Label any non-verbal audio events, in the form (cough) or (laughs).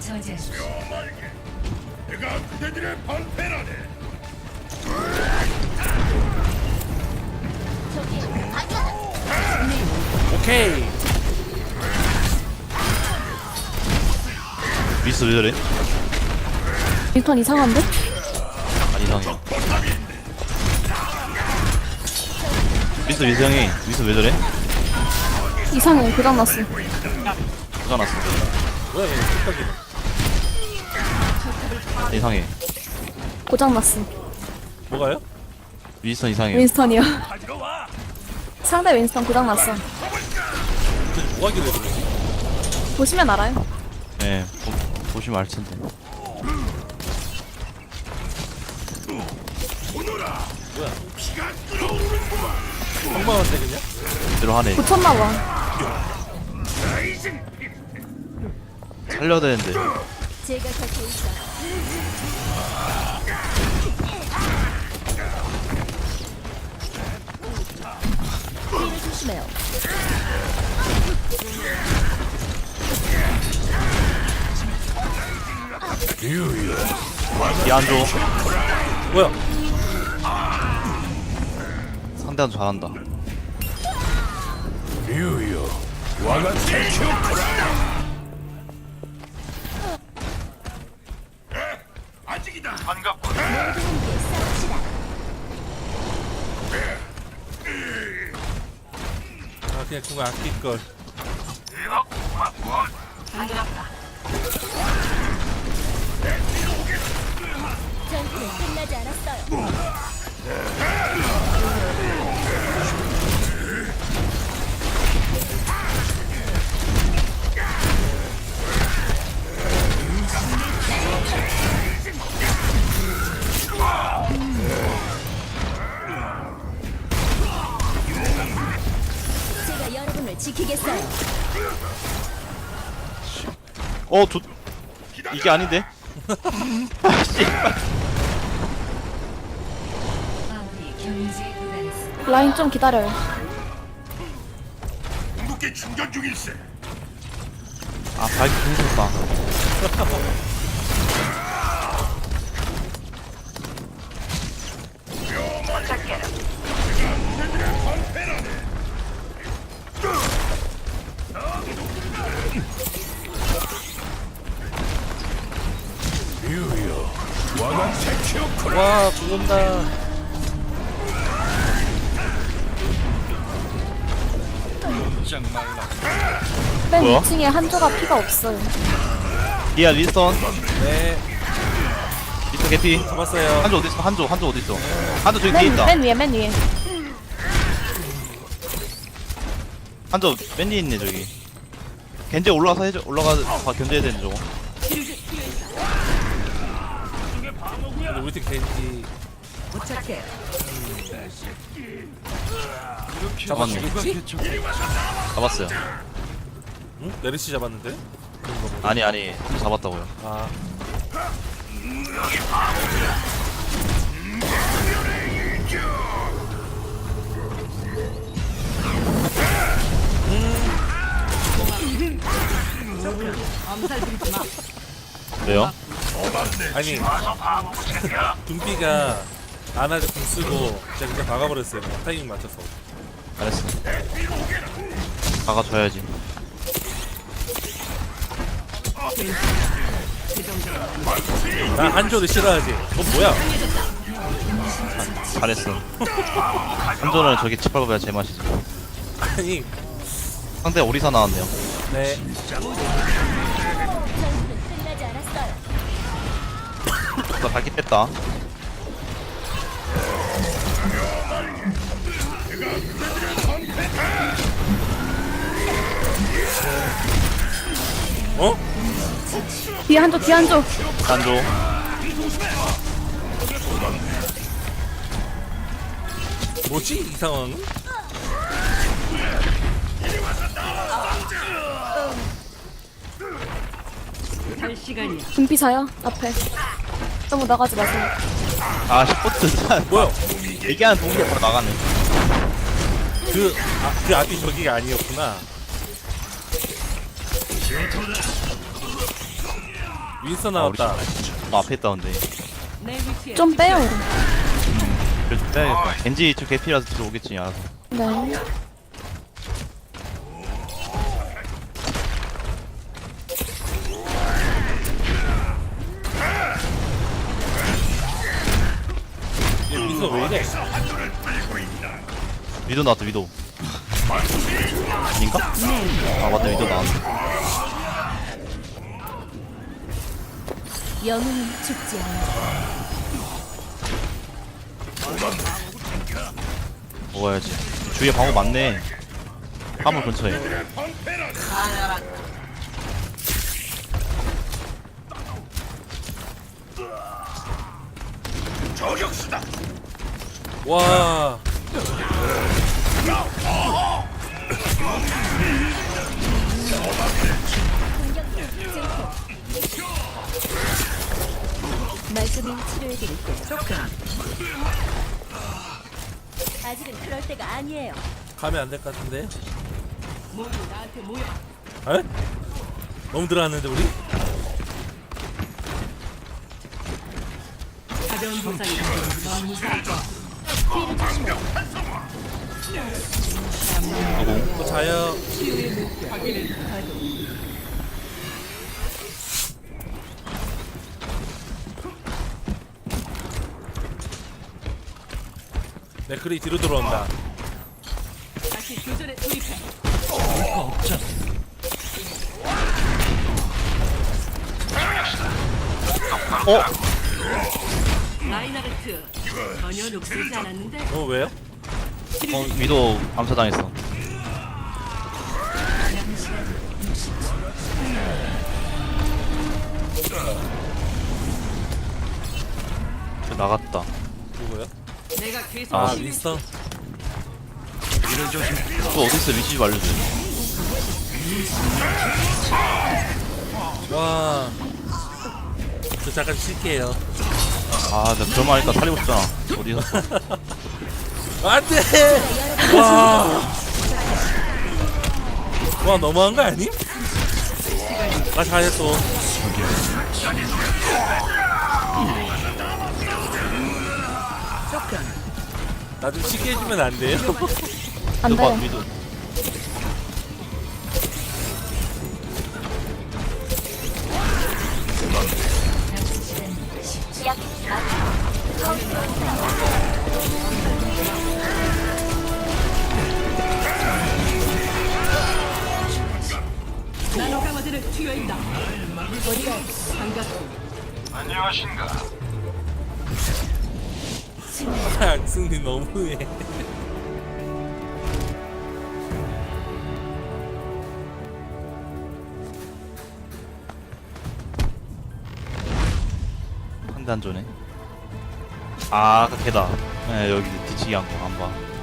저지하십시오. 내가 그대들의 방패라네. 오케이 미스 왜 저래? 윈턴 이상한데? 안 이상해. 미스 미성이 미스 왜 저래? 이상해 고장났어 화가 났어. 뭐야 얘 뚝딱이네 이상해. 고장났어 뭐가요? 미스턴 이상해. 윈스턴이요 상대 윈스턴 고장났어 도대체 뭐가 길래 그러지? 보시면 알아요 예, 보, 보시면 알 텐데. 평범한데 그냥? 대로 하네. 고쳤나봐 살려야 되는데. 제가 곁에 있어 이안 줘. 뭐야? 상대한테 잘한다. 유유, 와가 태키오쿠라. 아직이다. 반갑고. 아 그냥 그거 아낄걸 끝나지 않았어요 제가 여러분을 지키겠어요 어, 도... 이게 아닌데? (laughs) 라인 좀 기다려요 궁극기 충전 중일세. 아, 발기 힘들다. 와 죽는다 맨 뭐야? 2층에 한조가 피가 없어요 이야, 리스턴. 네 리스턴 개피. 잡았어요 한조 어딨어? 한조, 한조 어딨어? 한조 저기 뒤에 맨, 있다. 맨 위에 맨 위에 한조 맨 뒤에 있네, 저기. 겐제 올라가서 해줘, 올라가서 다 견제해야 되는 저거. 근데 우리 팀 겐지 잡았네. 잡았어요. 응? 메르시 잡았는데? 아니, 아니. 잡았다고요. 아 왜요? 아니 둠비가 아나를 궁 쓰고 제가 그냥 박아버렸어요 그냥 타이밍 맞춰서 잘했어. 박아줘야지. 나 한조를 싫어하지 넌 뭐야 잘했어. 한조는 저기 짓밟아야 제맛이지. 아니 상대 오리사 나왔네요. 네 나 발기 뺐다. 어? 뒤에 한조 뒤에 한조 한조. 뭐지 이 상황은? 금피사요 앞에 너무 나가지 마세요 아, 슈퍼트. 뭐야 얘기하는 동시에 바로 나가네. 그, 아, 그 앞이 저기가 아니었구나 윈스턴 나왔다. 어, 앞에 있다는데. 좀 빼요 그래도 빼야겠다. 겐지 저 개피라서 들어오겠지, 알아서. 네 얘 미소 왜 이래? 위도 나왔다, 위도. 아닌가? 아, 맞다, 위도 나왔네. 영웅은 죽지 않아 먹어야지. 주위에 방어 많네. 화물 근처에. 저격수다. 와. 말씀을 치료해 드릴게요 아직은 그럴 때가 아니에요 가면 안 될 것 같은데. 에? 너무 들어갔는데 우리? 누구? 또 자요. 맥크리 뒤로 들어온다. 어? 라이나르트 전혀 녹슬지 않았는데 어 왜요? 어, 위도 암사당했어. 저 나갔다. 누구요? 내가 계속 아, 아 윈스턴. 또 어딨어, 위치 좀 알려줘. 와. 저 잠깐 쉴게요. 아, 나 그런 말 하니까 살리고 싶잖아. 어디 있었어? 안돼. 와. 와 너무한 거 아니? 아 잘했어. 나 좀 쉽게 해주면 안 돼요? 안 봐, 돼요. 안녕하신가. 악승리 너무해. 한대안 줘네. 아, 아까 걔다. 네, 여기 뒤치기 않고 안 봐.